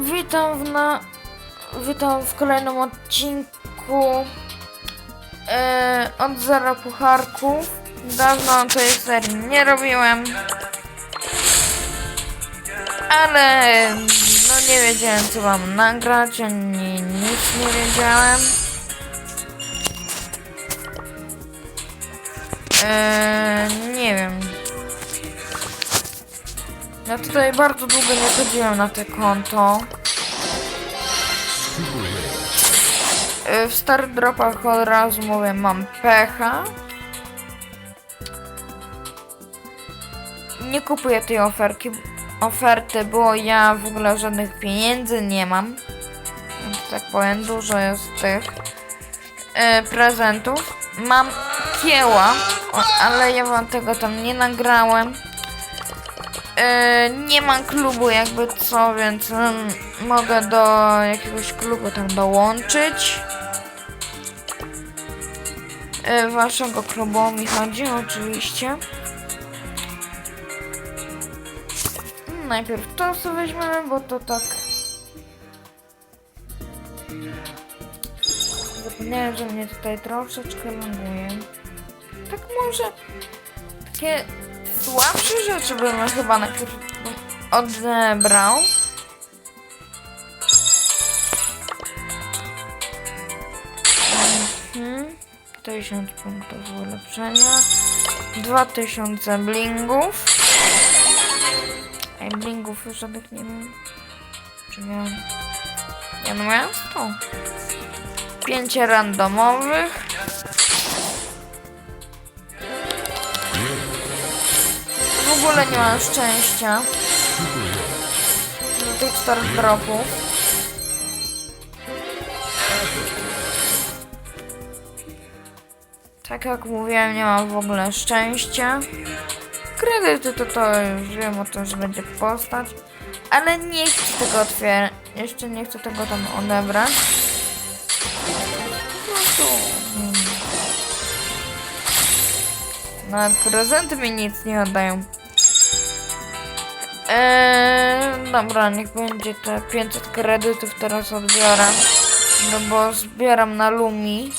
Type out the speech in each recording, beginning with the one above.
Witam w na... Witam w kolejnym odcinku e, od zera pucharków. Dawno tej serii nie robiłem. Ale no nie wiedziałem co mam nagrać, ani nic nie wiedziałem. E, nie wiem. Ja tutaj bardzo długo nie chodziłem na te konto. Y, W Star Dropach od razu mówię, mam pecha. Nie kupuję tej oferki, oferty, bo ja w ogóle żadnych pieniędzy nie mam. Tak powiem, dużo jest tych y, prezentów. Mam kieła, ale ja wam tego tam nie nagrałem. E, nie mam klubu jakby co, więc mm, mogę do jakiegoś klubu tam dołączyć. E, waszego klubu mi chodzi oczywiście. Najpierw to sobie weźmiemy, bo to tak... Zapomniałem, że mnie tutaj troszeczkę ląduje. Tak może... Takie słabsze rzeczy bym chyba najpierw odebrał. Mhm. 1000 punktów ulepszenia. 2000 blingów. Ej, blingów już żadnych nie mam. Czy miałem? Ja no miałem 100. 5 randomowych. Ogóle nie mam szczęścia. Do tych czterech dropów. Tak jak mówiłem, nie mam w ogóle szczęścia. Kredyty to to już wiem o tym, że będzie postać. Ale nie chcę tego otwierać. Jeszcze nie chcę tego tam odebrać. Po prostu... mm. Nawet prezenty mi nic nie oddają. Eee, dobra, niech będzie te 500 kredytów teraz odbiorę. No bo zbieram na Lumi.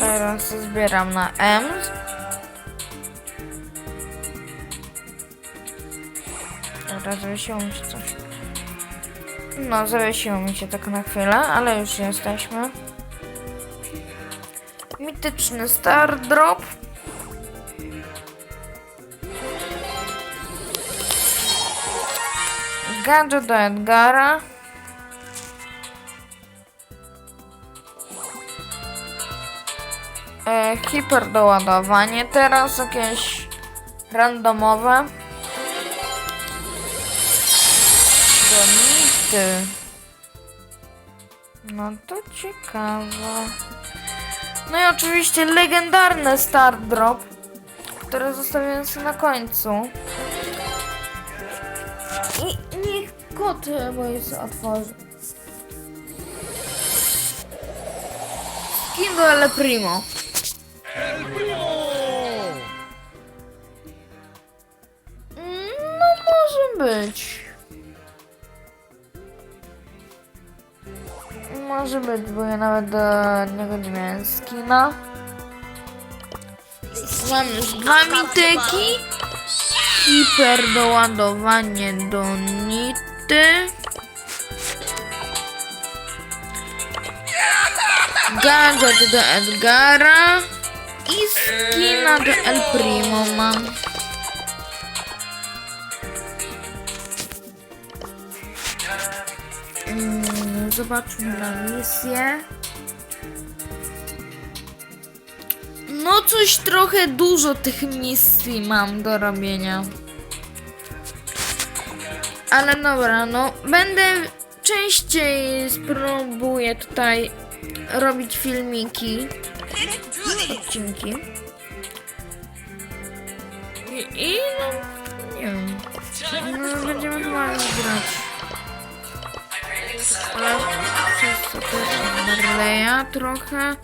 Teraz zbieram na M. Dobra, zawiesiło mi się coś. No, zawiesiło mi się tak na chwilę, ale już jesteśmy. Mityczny Star Drop. Gadżet do Edgara. E, hiperdoładowanie. Teraz jakieś randomowe. Donity. No to ciekawe. No i oczywiście legendarny Star Drop, który zostawiłem sobie na końcu. I niech kot się otworzy. Skin do El Primo. No może być. Może być, bo ja nawet do niego nie miałem skina. Mam już dwa mityki. Hiper doładowanie do nity. Gadżet do Edgara. I skina do El Primo mam. Zobaczmy na misję. No coś trochę dużo tych misji mam do robienia. Ale dobra, no będę częściej spróbuję tutaj robić filmiki, odcinki. I, i no, nie wiem. No, będziemy chyba grać. Przez sobie Marleya trochę.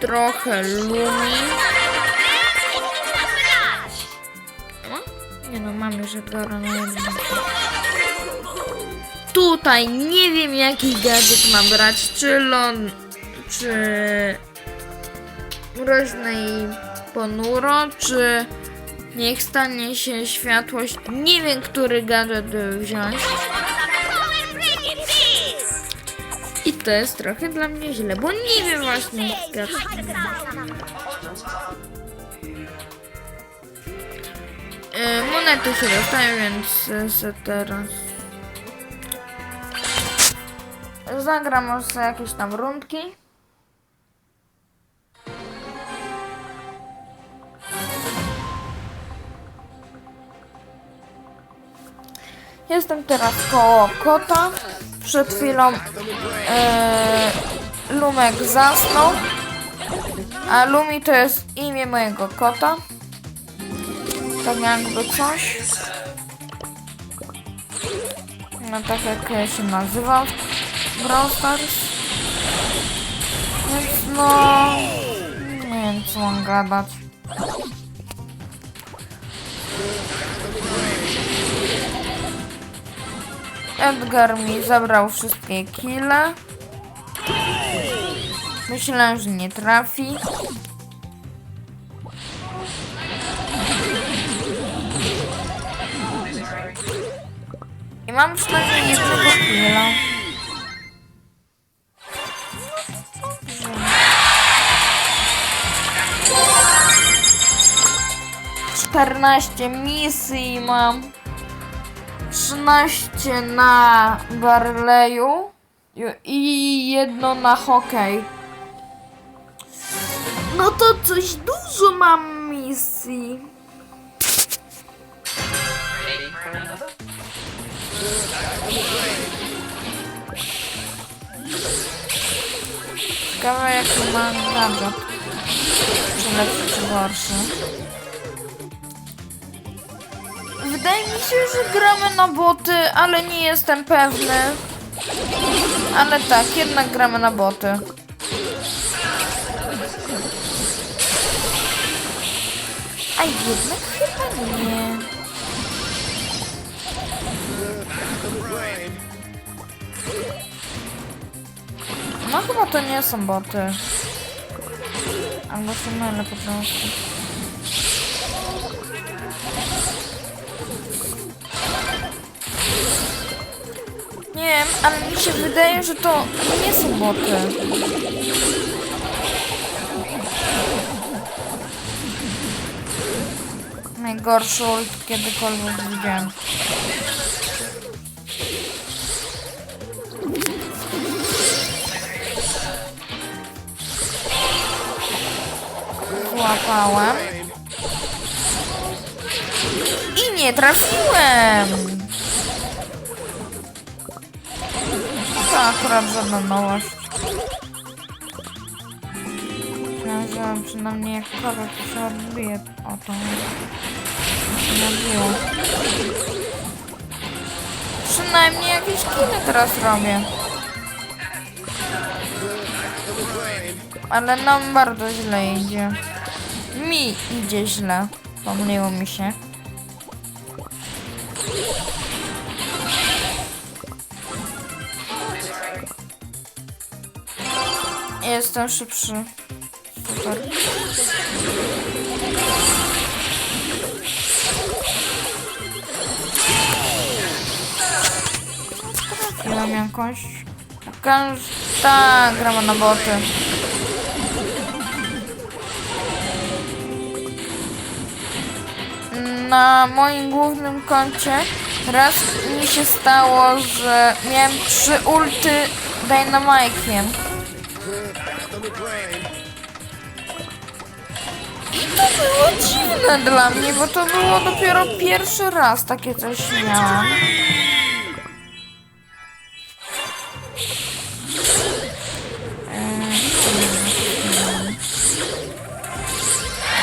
Trochę Lumi. mam już Edgara jednym. Tutaj nie wiem jaki gadżet mam brać, czy lon, czy mroźne i ponuro, czy niech stanie się światłość. Nie wiem, który gadżet wziąć. To jest trochę dla mnie źle, bo nie wiem właśnie jaki gadżet. E, monety się dostają, więc se teraz zagram może jakieś tam rundki. Jestem teraz koło kota. Przed chwilą e, Lumek zasnął. A Lumi to jest imię mojego kota. Tak jakby coś. No tak jak się nazywa Brawl Stars. Więc no... Nie wiem co mam gadać. Edgar mi zabrał wszystkie kile. Myślałem, że nie trafi. I mam przynajmniej jednego killa. Czternaście misji mam. 13 na Barleyu i jedno na hokej. No to coś dużo mam misji. Ciekawe jaki mam gadżet. Czy lepszy, czy gorszy. Wydaje mi się, że gramy na boty, ale nie jestem pewny. Ale tak, jednak gramy na boty. A jednak chyba nie. No chyba to nie są boty. Albo się mylę po prostu. Ale mi się wydaje, że to nie są boty. Najgorszy ult kiedykolwiek widziałem. Złapałem. I nie trafiłem! To akurat żadna nowość. Myślałem, że przynajmniej jak kogoś się odbije o to. Nie odbiło. Przynajmniej jakieś kiny teraz robię. Ale nam bardzo źle idzie. Mi idzie źle. Pomyliło mi się. Jestem szybszy. Super. Trafiłem jakąś. Jakaś... Tak, gramy na boty. Na moim głównym koncie raz mi się stało, że miałem trzy ulty Dynamike'iem. To było dziwne dla mnie, bo to było dopiero pierwszy raz takie coś miałam.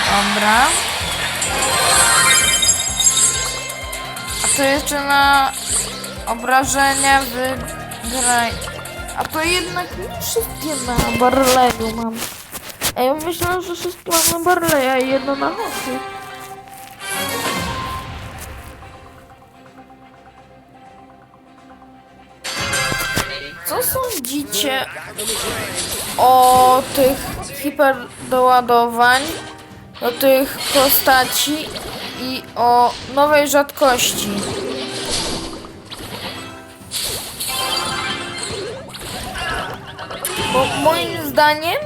Dobra. A to jeszcze na obrażenia wygraj. A to jednak nie wszystkie na Barleyu mam. A ja myślałem, że wszystkie mam na Barleya i jedno na Hoxie. Co sądzicie o tych hiperdoładowań, o tych postaci i o nowej rzadkości? Moim zdaniem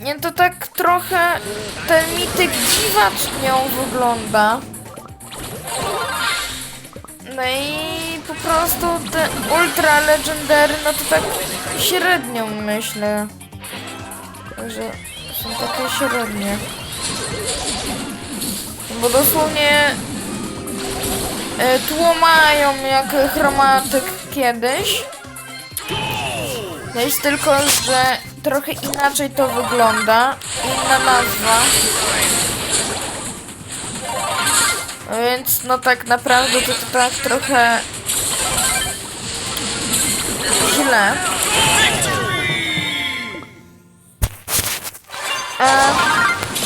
nie to tak trochę ten mityk dziwacznią wygląda. No i po prostu te ultra legendary, no to tak średnio myślę. Że są takie średnie. Bo dosłownie e, tłumają jak chromatyk kiedyś. Jest tylko, że trochę inaczej to wygląda. Inna nazwa. Więc no tak naprawdę to, to tak trochę źle. A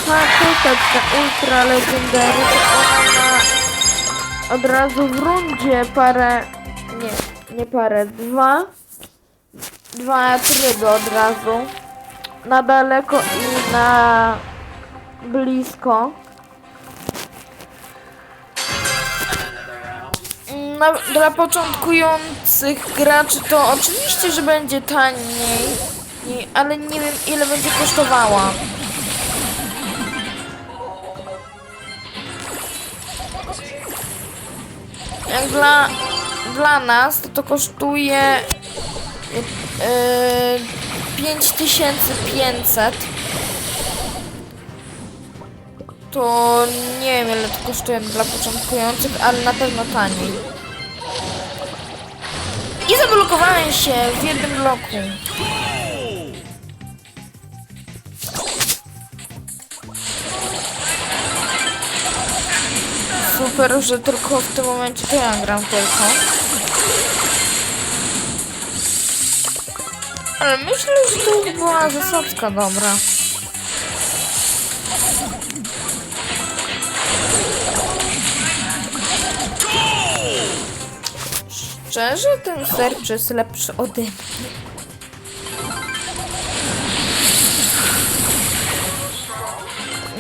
ta ta ultra legendary, ona ma od razu w rundzie parę, nie, nie parę, dwa, dwa tryby od razu. Na daleko i na blisko. Na, dla początkujących graczy to oczywiście, że będzie taniej, nie, ale nie wiem ile będzie kosztowała. Jak dla, dla nas to to kosztuje yy, 5500 to nie wiem ile to kosztuje dla początkujących, ale na pewno taniej. I zablokowałem się w jednym bloku. Super, że tylko w tym momencie to ja gram tylko. Ale myślę, że to była zasadzka dobra. Szczerze, ten sercz jest lepszy ode mnie.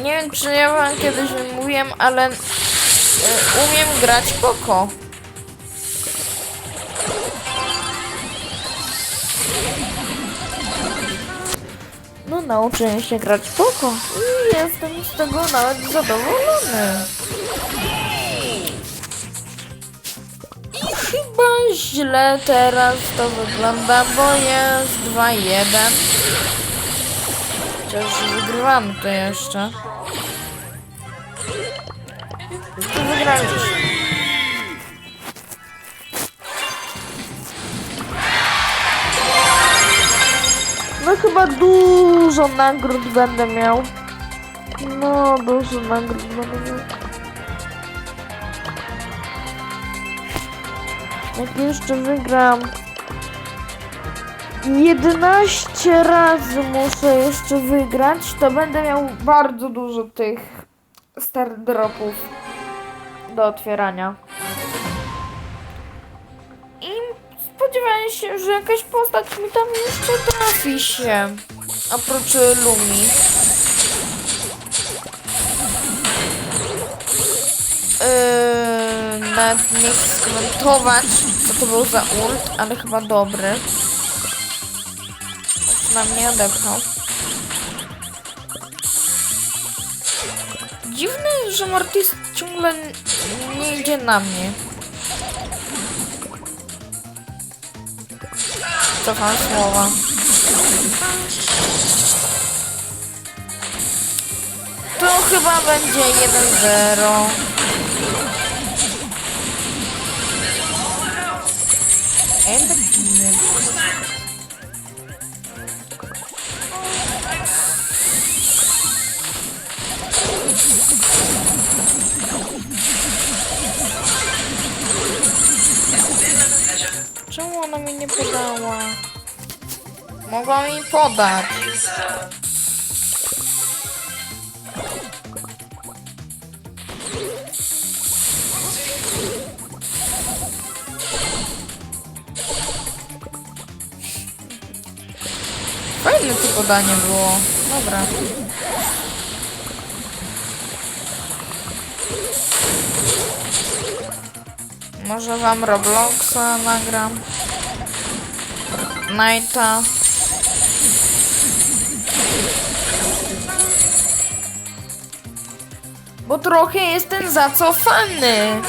Nie wiem, czy ja wam kiedyś mówiłem, ale y, umiem grać Koko. Nauczyłem się grać Koko i jestem z tego nawet zadowolony. I chyba źle teraz to wygląda, bo jest 2-1. Chociaż wygrywamy to jeszcze. Wygraliśmy. Chyba dużo nagród będę miał. No, dużo nagród będę miał. Jak jeszcze wygram 11 razy muszę jeszcze wygrać, to będę miał bardzo dużo tych star dropów do otwierania. Spodziewałem się, że jakaś postać mi tam jeszcze trafi się. Oprócz Lumi. Yy, nawet nie chcę skomentować, co to był za ult, ale chyba dobry. Przynajmniej odepchał. Dziwne, że Mortis ciągle nie idzie na mnie. Cofam słowa. To chyba będzie 1-0. Ej, tak dała. Mogła mi podać. Fajne to podanie było. Dobra. Może wam Robloxa nagram. Nighta. Bo trochę jestem zacofany.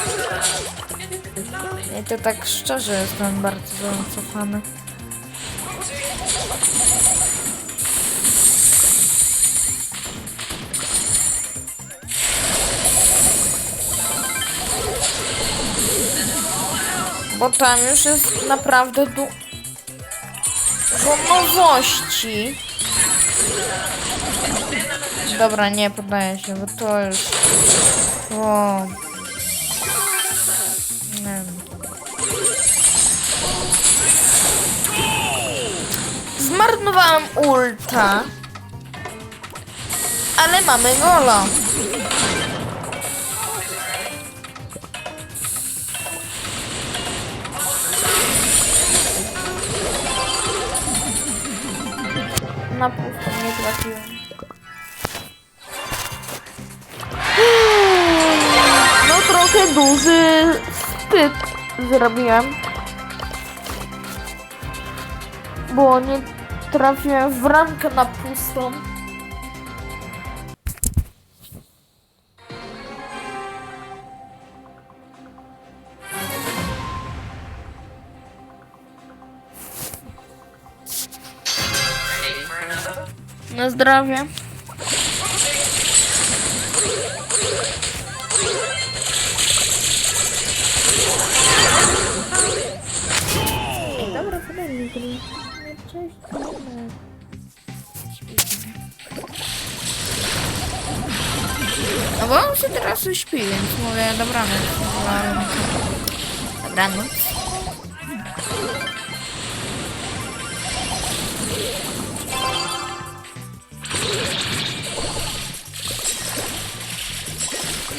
I to tak szczerze jestem bardzo zacofany. Bo tam już jest naprawdę du dużo nowości. Dobra, nie poddaję się, bo to już... Wow. Nie wiem. Zmarnowałem ulta. Ale mamy gola. Na pusto nie trafiłem. No trochę duży spyt zrobiłem. Bo nie trafiłem w ramkę na pustą. Na zdrowie. Ej, dobra, podaj gry. No, Cześć, dobra. No bo on się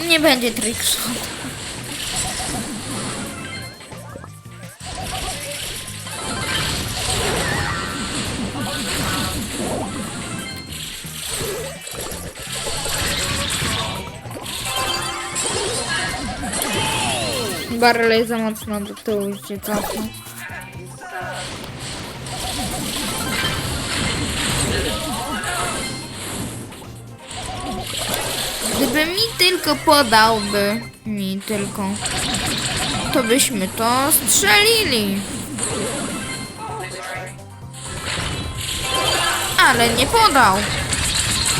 Nie będzie trickshot. Barley za mocno do tyłu się Gdyby mi tylko podałby, mi tylko, to byśmy to strzelili. Ale nie podał.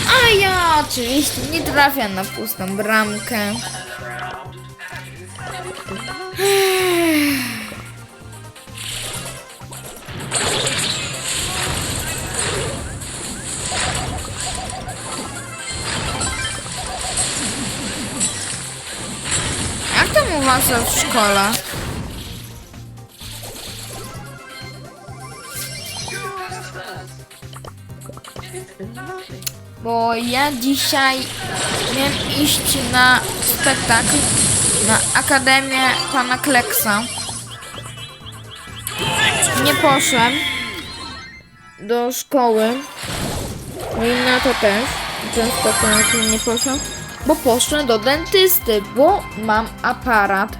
A ja oczywiście nie trafiam na pustą bramkę. Jak was w szkole? Bo ja dzisiaj miałem iść na spektakl na Akademię Pana Kleksa. Nie poszłem do szkoły. No i na to też. Ten spektakl nie poszłem. Bo poszłem do dentysty, bo mam aparat.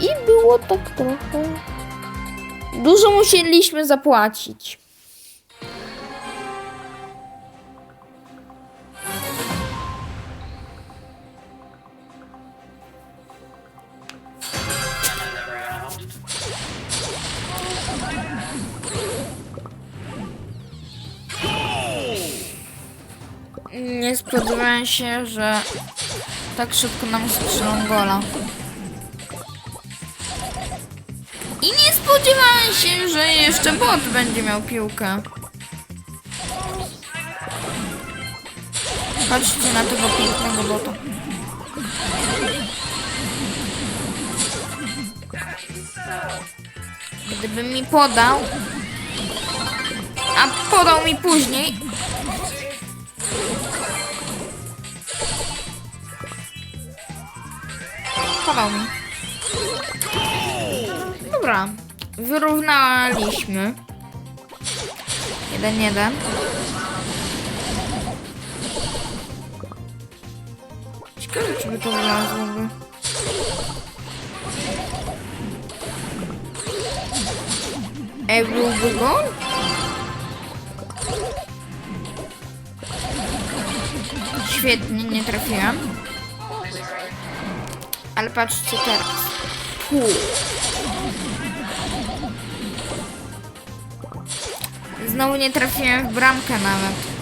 I było tak trochę. Dużo musieliśmy zapłacić. Spodziewałem się, że tak szybko nam strzelą gola. I nie spodziewałem się, że jeszcze bot będzie miał piłkę. Chodźcie na tego pięknego bota. Gdyby mi podał, a podał mi później, mi. Dobra, wyrównaliśmy. Jeden, jeden. Ciekawe, czy by to wlazłoby. Ej, byłby? Świetnie, nie trafiłam. Ale patrzcie teraz. Znowu nie trafiłem w bramkę nawet.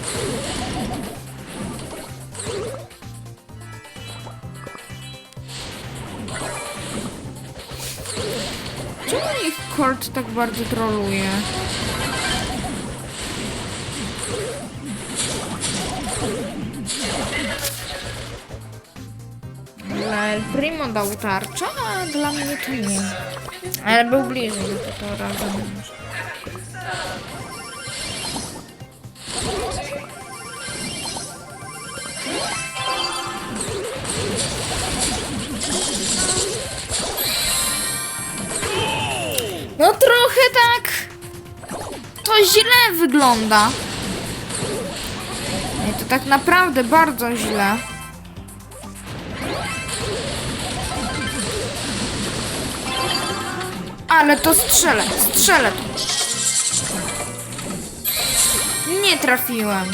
Czemu ich Colt tak bardzo troluje? El Primo dał tarczę, a dla mnie to nie. Ale był bliżej, to to razem. No trochę tak. To źle wygląda. To tak naprawdę bardzo źle. Ale to strzelę, strzelę to. Nie trafiłem.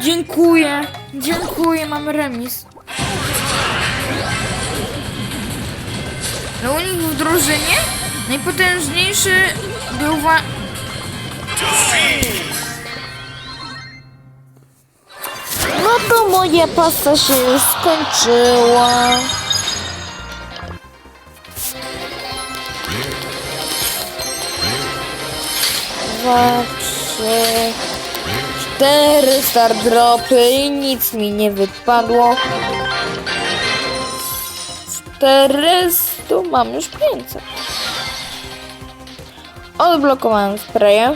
Dziękuję, dziękuję, mamy remis. No u nich w drużynie najpotężniejszy był wa... Moja pasta się skończyła. Dwa, trzy, cztery star dropy i nic mi nie wypadło. 400, mam już 500. Odblokowałem spraye.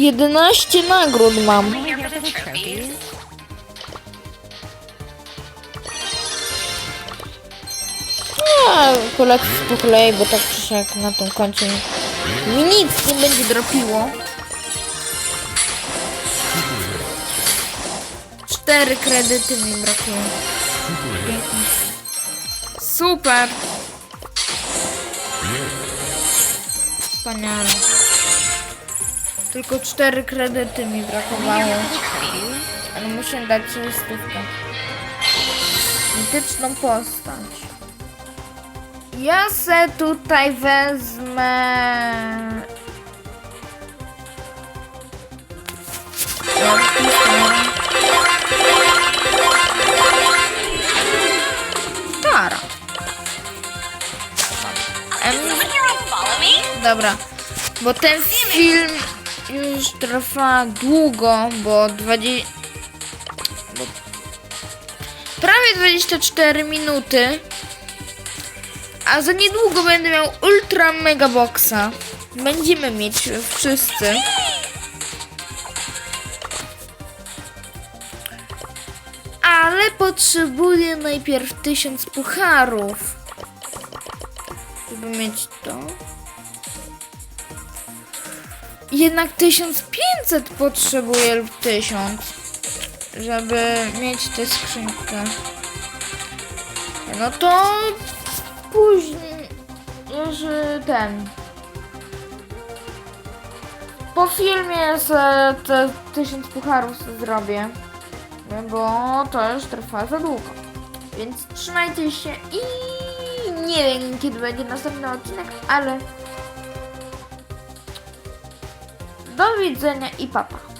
11 nagród mam. A, kolek tu klej, bo tak przecież jak na tym końcu mi nic nie będzie dropiło. Cztery kredyty mi brakuje. Super! Wspaniale. Tylko cztery kredyty mi brakowało. Ale muszę dać sobie stówkę. Mityczną postać. Ja se tutaj wezmę... Stara. Dobra, bo ten film już trwa długo, bo 20... Bo prawie 24 minuty. A za niedługo będę miał ultra mega boxa. Będziemy mieć wszyscy. Ale potrzebuję najpierw 1000 pucharów. Żeby mieć to. Jednak 1500 potrzebuję lub 1000. Żeby mieć tę skrzynkę. No to później już ten. Po filmie se te 1000 pucharów zrobię. Bo to już trwa za długo. Więc trzymajcie się i nie wiem kiedy będzie następny odcinek, ale do widzenia i papa.